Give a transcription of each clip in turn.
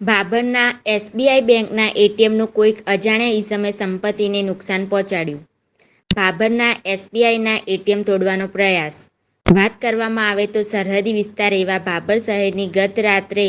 ભાભરના SBI બેંકના એટીએમનું કોઈક અજાણ્યા ઈસમે સંપત્તિને નુકસાન પહોંચાડ્યું. ભાભરના એસબીઆઈના એટીએમ તોડવાનો પ્રયાસ. વાત કરવામાં આવે તો સરહદી વિસ્તાર એવા ભાભર શહેરની ગત રાત્રે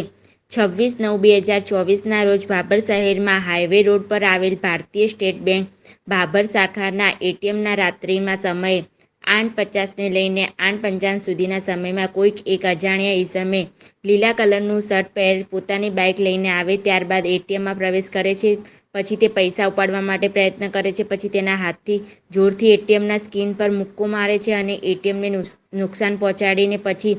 છવ્વીસ નવ બે હજાર ચોવીસના રોજ ભાભર શહેરમાં હાઈવે રોડ પર આવેલ ભારતીય સ્ટેટ બેંક ભાભર શાખાના એટીએમના રાત્રિના સમયે આઠ પચાસને લઈને આઠ પંચાવન સુધીના સમયમાં કોઈક એક અજાણ્યા ઈસમે લીલા કલરનું શર્ટ પહેર પોતાની બાઇક લઈને આવે ત્યારબાદ એટીએમમાં પ્રવેશ કરે છે. પછી તે પૈસા ઉપાડવા માટે પ્રયત્ન કરે છે, પછી તેના હાથથી જોરથી એટીએમના સ્કીન પર મુક્કો મારે છે અને એટીએમને નુકસાન પહોંચાડીને પછી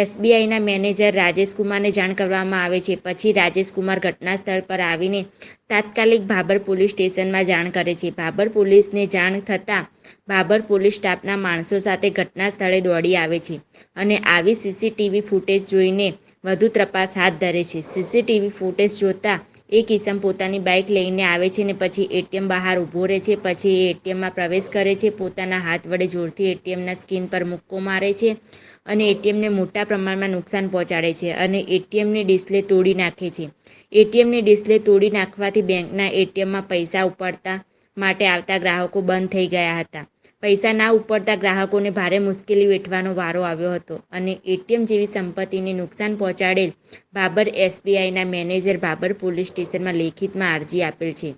એસબીઆઈના મેનેજર રાજેશ કુમારને જાણ કરવામાં આવે છે. પછી રાજેશ કુમાર ઘટના સ્થળ પર આવીને તાત્કાલિક ભાબર પોલીસ સ્ટેશનમાં જાણ કરે છે. ભાબર પોલીસને જાણ થતાં ભાબર પોલીસ સ્ટાફના માણસો સાથે ઘટના સ્થળે દોડી આવે છે અને આવી સીસીટીવી ફૂટેજ જોઈને વધુ તપાસ હાથ ધરે છે. સીસીટીવી ફૂટેજ જોતા એક કિસમ પોતાની બાઇક લઈને આવે છે ને પછી એટીએમ બહાર ઊભો રહે છે, પછી એ એટીએમમાં પ્રવેશ કરે છે, પોતાના હાથ વડે જોરથી એટીએમના સ્કીન પર મુક્કો મારે છે અને એટીએમને મોટા પ્રમાણમાં નુકસાન પહોંચાડે છે અને એટીએમની ડિસ્પ્લે તોડી નાખે છે. એટીએમની ડિસ્પ્લે તોડી નાખવાથી બેંકના એટીએમમાં પૈસા ઉપાડતા માટે આવતા ગ્રાહકો બંધ થઈ ગયા હતા. પૈસા ના ઉપડતા ગ્રાહકોને ભારે મુશ્કેલી વેઠવાનો વારો આવ્યો હતો અને એટીએમ જેવી સંપત્તિને નુકસાન પહોંચાડેલ બાબર એસબીઆઈના મેનેજર બાબર પોલીસ સ્ટેશનમાં લેખિતમાં અરજી આપેલ છે.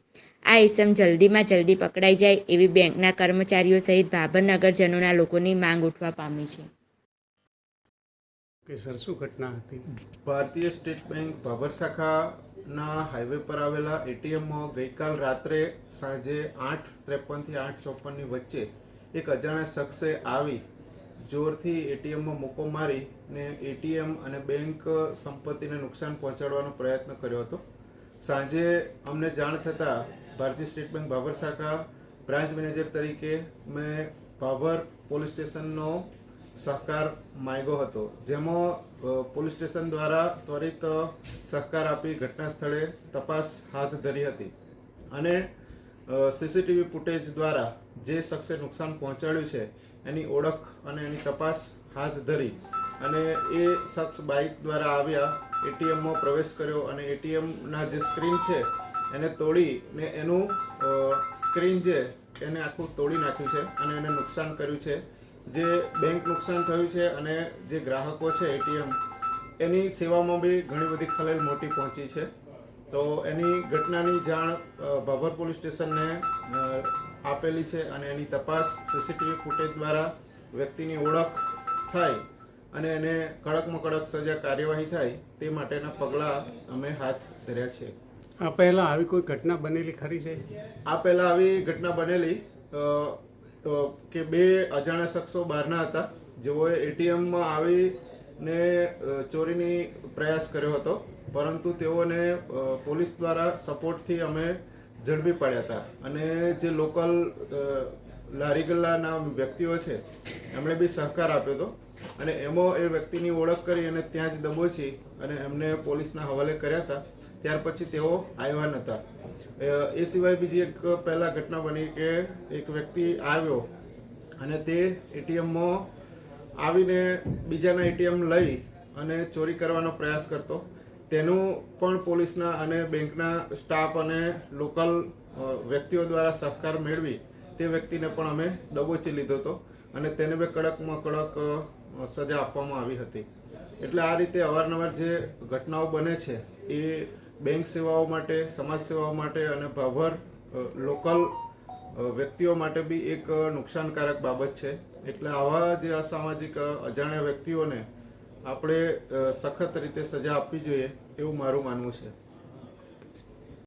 આ ઇસમ જલ્દીમાં જલ્દી પકડાઈ જાય એવી બેંકના કર્મચારીઓ સહિત ભાભર નગરજનોના લોકોની માંગ ઉઠવા પામી છે. કે સર શું ઘટના હતી? ભારતીય સ્ટેટ બેંક ભાભર શાખાના હાઈવે પર આવેલા એટીએમમાં ગઈકાલ રાત્રે સાંજે આઠ ત્રેપનથી આઠ ચોપનની વચ્ચે એક અજાણ્યા શખ્સે આવી જોરથી એટીએમમાં મૂકો મારી ને એટીએમ અને બેંક સંપત્તિને નુકસાન પહોંચાડવાનો પ્રયત્ન કર્યો હતો. સાંજે અમને જાણ થતાં ભારતીય સ્ટેટ બેંક ભાભર શાખા બ્રાન્ચ મેનેજર તરીકે મેં ભાભર પોલીસ સ્ટેશનનો સહકાર માંગ્યો હતો. જેમાં પોલીસ સ્ટેશન દ્વારા ત્વરિત સહકાર આપી ઘટના સ્થળે તપાસ હાથ ધરી હતી. અને સીસીટીવી ફૂટેજ દ્વારા જે શખ્સે નુકસાન પહોંચાડ્યું છે, એની ઓળખ અને એની તપાસ હાથ ધરી અને એ શખ્સ બાઇક દ્વારા આવ્યા, એટીએમમાં પ્રવેશ કર્યો અને એટીએમના જે સ્ક્રીન છે, એને તોડીને એનું સ્ક્રીન જે, એને આખું તોડી નાખ્યું છે અને એને નુકસાન કર્યું છે. જે બેંક નુકસાન થયું છે અને જે ગ્રાહકો છે એટીએમ, એની સેવામાં બી ઘણી બધી ખલેલ મોટી પહોંચી છે. તો એની ઘટનાની જાણ ભાભર પોલીસ સ્ટેશનને આપેલી છે અને એની તપાસ સીસીટીવી ફૂટેજ દ્વારા વ્યક્તિની ઓળખ થાય અને એને કડકમાં કડક સજા કાર્યવાહી થાય તે માટેના પગલાં અમે હાથ ધર્યા છે. આ પહેલાં આવી કોઈ ઘટના બનેલી ખરી છે? આ પહેલાં આવી ઘટના બનેલી કે બે અજાણ્યા શખ્સો બહારના હતા. જેઓએ એટીએમમાં આવીને ને ચોરીની પ્રયાસ કર્યો હતો. પરંતુ તેઓને પોલીસ દ્વારા સપોર્ટથી અમે ઝડપી પાડ્યા હતા. અને જે લોકલ લારી ગલ્લાના વ્યક્તિઓ છે, એમણે બી સહકાર આપ્યો હતો. અને એમાં એ વ્યક્તિની ઓળખ કરી અને ત્યાં જ દબોચી અને એમને પોલીસના હવાલે કર્યા હતા. ત્યાર પછી તેઓ આવ્યા નહોતા એ સિવાય બીજી એક પહેલાં ઘટના બની કે એક વ્યક્તિ આવ્યો અને તે એટીએમમાં આવીને બીજાના એટીએમ લઈ અને ચોરી કરવાનો પ્રયાસ કરતો. તેનું પણ પોલીસના અને બેંકના સ્ટાફ અને લોકલ વ્યક્તિઓ દ્વારા સહકાર મેળવી તે વ્યક્તિને પણ અમે દબોચી લીધો હતો અને તેને બે કડકમાં કડક સજા આપવામાં આવી હતી. એટલે આ રીતે અવારનવાર જે ઘટનાઓ બને છે એ બેંક સેવાઓ માટે, સમાજ સેવાઓ માટે અને ભાભર લોકલ વ્યક્તિઓ માટે બી એક નુકસાનકારક બાબત છે. એટલે આવા જે અસામાજિક, અજાણ્યા વ્યક્તિઓને આપણે સખત રીતે સજા આપવી જોઈએ એવું મારું માનવું છે.